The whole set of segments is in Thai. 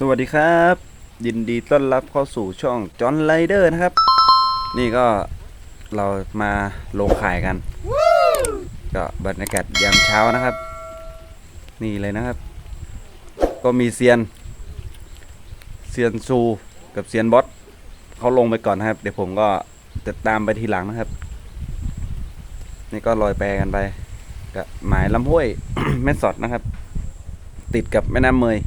สวัสดีครับ ยินดีต้อนรับเข้าสู่ช่องจอห์นไรเดอร์นะครับ นี่ก็เรามาลงขายกัน ก็บรรยากาศยามเช้านะครับ นี่เลยนะครับ ก็มีเซียนเซียนซูกับเซียนบอสเขาลงไปก่อนนะครับ เดี๋ยวผมก็จะตามไปทีหลังนะครับ นี่ก็ลอยแพกันไปกับหมายลำห้วยแม่สอดนะครับ ติดกับแม่น้ำเมย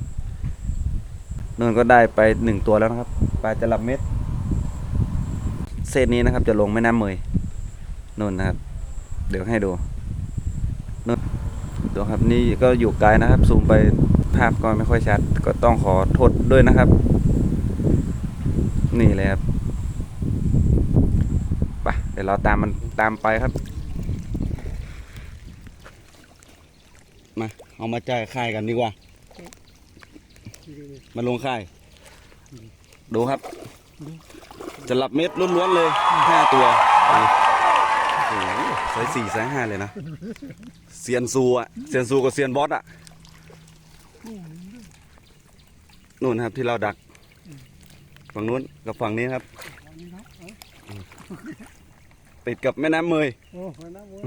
นนก็ได้ไปหนึ่งตัวแล้วนะครับปลาจะลับเม็ดเส้นนี้นะครับจะลงแม่น้ำเมยนนนะครับ เดี๋ยวให้ดูนนดูครับนี่ก็อยู่ไกลนะครับ ซูมไปภาพก็ไม่ค่อยชัด ก็ต้องขอโทษด้วยนะครับ นี่เลยครับไปเดี๋ยวเราตามมันตามไปครับมาเอามาจ่ายค่ายกันดีกว่า มาลงค่าย ดูครับ จะหลับเม็ดล้วนๆเลยห้าตัวโอ้โหไซส์สี่ไซส์ห้าเลยนะเซียนซูอะเซียนซูกับเซียนบอสอะนู่นครับที่เราดัก ฝั่งนู้นกับฝั่งนี้ครับ ติดกับแม่น้ำเมยโอ้ยนะโว้ย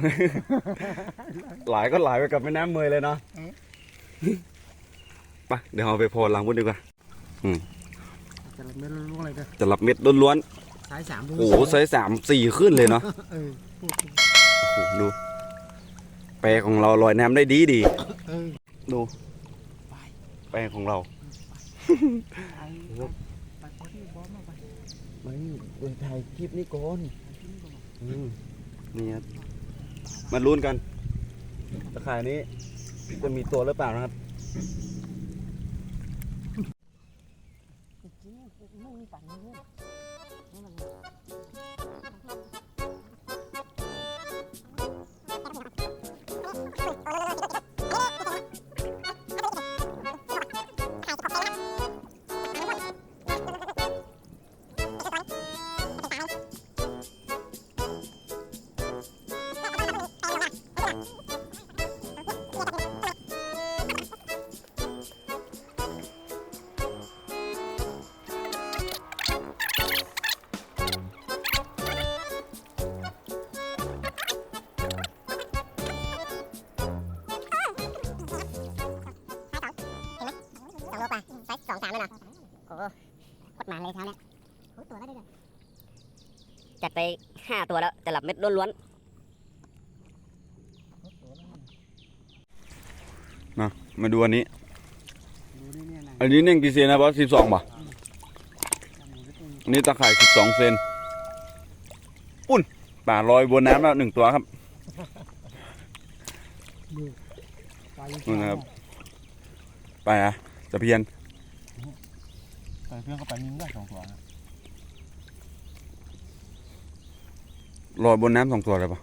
หลายก็หลายไปกับแม่น้ำเมยเลยเนาะ เออไปเดี๋ยวเราไปโพลหลังพุ่นดีกว่าจะไม่รู้อะไรกันจะหลับเม็ดล้วนสายสามๆโอ้โหไซส์สามสี่ขึ้นเลยเนาะเออพูดถึงโอ้โหดูแปรของเราลอยน้ำได้ดีดีเออดูแปรของเราไอ้ไปคนที่บอสมาไปไม่ไปถ่ายคลิปนี้ก่อนนี่ครับมาลุ้นกันตะข่ายนี้จะมีตัวหรือเปล่านะครับ มึงๆไม่มีฝันเลยนี่มัน โคตรหมาเลยเท้าเนี่ยโอ้ตัวแล้วด้วยจัดไปห้าตัวแล้วจะหลับเม็ดล้วนมาดูอันนี้ดูนี่เนี่ยนะอันนี้เน่งกี่เซนนะบอสสิบสองป่ะอันนี้ตะข่ายสิบสองเซนปุ้นป่าลอยบนน้ำแล้วหนึ่งตัวครับไปนู่นนะครับไปอะตะเพียน ไปเพื่อนก็ไปยิงได้สองตัวนะลอยบนน้ำสองตัวเลยป่ะ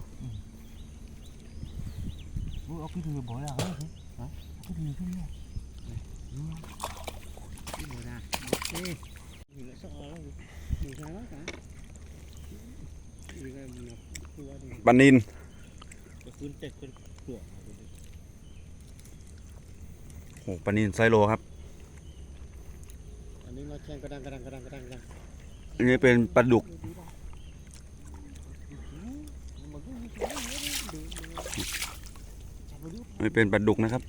เอาพี่ถือบ่อยแล้วเฮ้ยฮะพี่ถือขึ้นเนี่ยพี่บ่อยนะโอเคอยู่แล้วสองแล้วอยู่ใช่ไหมคะอีกแล้วมันตัวนึงปลานินก็ขึ้นเจ็ดขึ้นตัวโอ้ปลานินไซโลครับอั นนี้มาแข่งกระดังกระดังกระดังกระดังกระดังอันนี้เป็นปลาดุกอันนี้เป็นปลาดุกนะครับ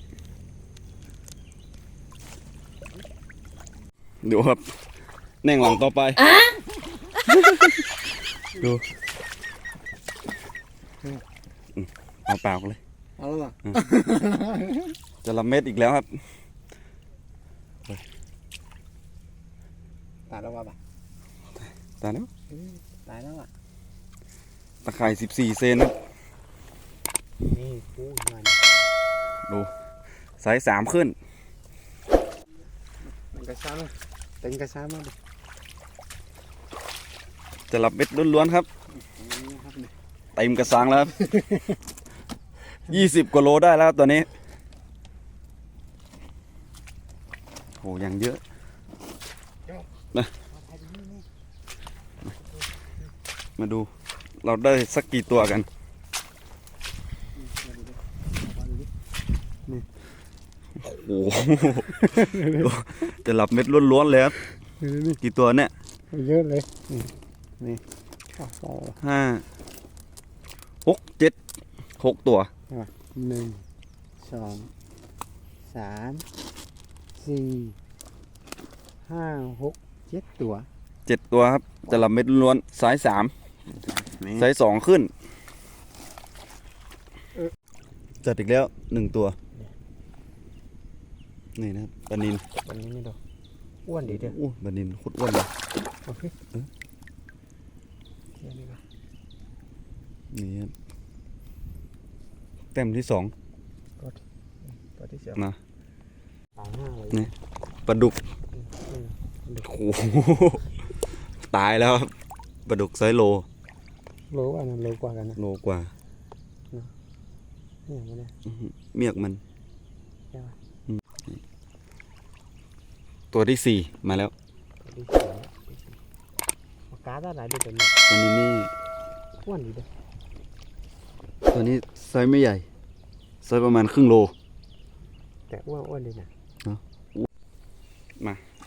ดูครับ แน่งหลังต่อไป ดูอืมเอาเปล่าเลย เอาแล้วป่ะจะละเม็ดอีกแล้วครับ ตายแล้วป่ะตายแล้วตายแล้วอะตะข่าย14เซนนะนี่กูมันไซส์สามขึ้นมันกระซ้ำเลยเต็งกระซ้ำมาดิจะรับเม็ดล้วนๆครับนี่ครับเนี่ยเต็มกระสังแล้วครับยี่สิบกว่าโลได้แล้วครับตอนนี้โหยังเยอะ นะมาดูเราได้สักกี่ตัวกันโอ้โหจะหลับเม็ดล้วนๆเลยครับนี่นี่กี่ตัวเนี่ยเยอะเลย นี่นี่โอ้โหห้าหกเจ็ดหกตัวหนึ่งสองสามสี่ห้าหก เจ็ดตัวเจ็ดตัวครับจะหลับเม็ดล้วนๆสายสามสายสองขึ้น จัดอีกแล้วหนึ่งตัว นี่นะครับปลานินวันนี้ไม่ดอกอ้วนดีเด้อโอ้ปลานินโคตรอ้วนเลยโอเคเที่ยวนี้ก็นี่ครับแต้มที่สองตัวที่เสียนะตายห้าเลยนี่ปลาดุกอืม โอ้โหตายแล้วครับปลาดุกไซส์โล โลกว่านั้นโลกว่ากันนะโลกว่าเนี่ยมันเนี่ยอื้อหือเมียกมัน ใช่ปะอืมตัวที่สี่มาแล้วตัวที่สองปากกาได้หลายเดือนเนี่ยตัวนี้นี่อ้วนดีเด้อตัวนี้ไซส์ไม่ใหญ่ไซส์ประมาณครึ่งโล แต่อ้วนอ้วนดีนะมา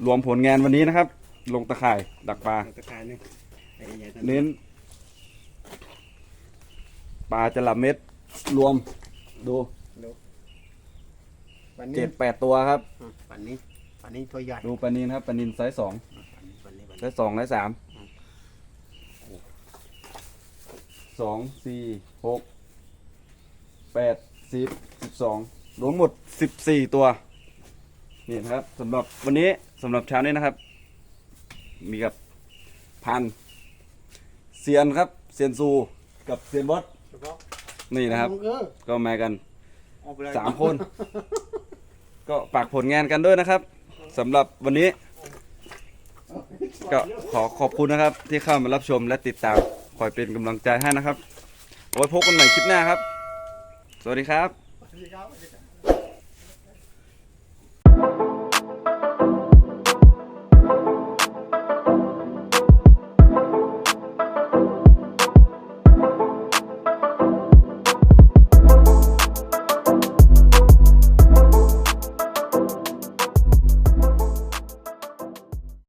รวมผลงานวันนี้นะครับ ลงตะข่ายดักปลาตะกายเนี่ยไอ้ใหญ่เน้นปลาจะหลับเม็ดรวมดูปันนี้เจ็ดแปดตัวครับปันนี้ปันนี้ตัวใหญ่ดูปลานินครับปลานินไซส์สองปันนี้ปันนี้ปันไซนี้ส์สองไซส์สามสองสี่หกแปดสิบสิบสองรวมหมดสิบสี่ตัว นี่นะครับสำหรับวันนี้ สำหรับเช้านี้นะครับ มีกับพันเซียนครับเซียนซูกับเซียนบอสนี่นะครับ ก็มากันสามคน ก็ฝากผลงานกันด้วยนะครับสำหรับวันนี้ ก็ขอขอบคุณนะครับ ที่เข้ามารับชมและติดตามคอยเป็นกำลังใจให้นะครับไว้พบกันใหม่คลิปหน้าครับ สวัสดีครับสวัสดีครับ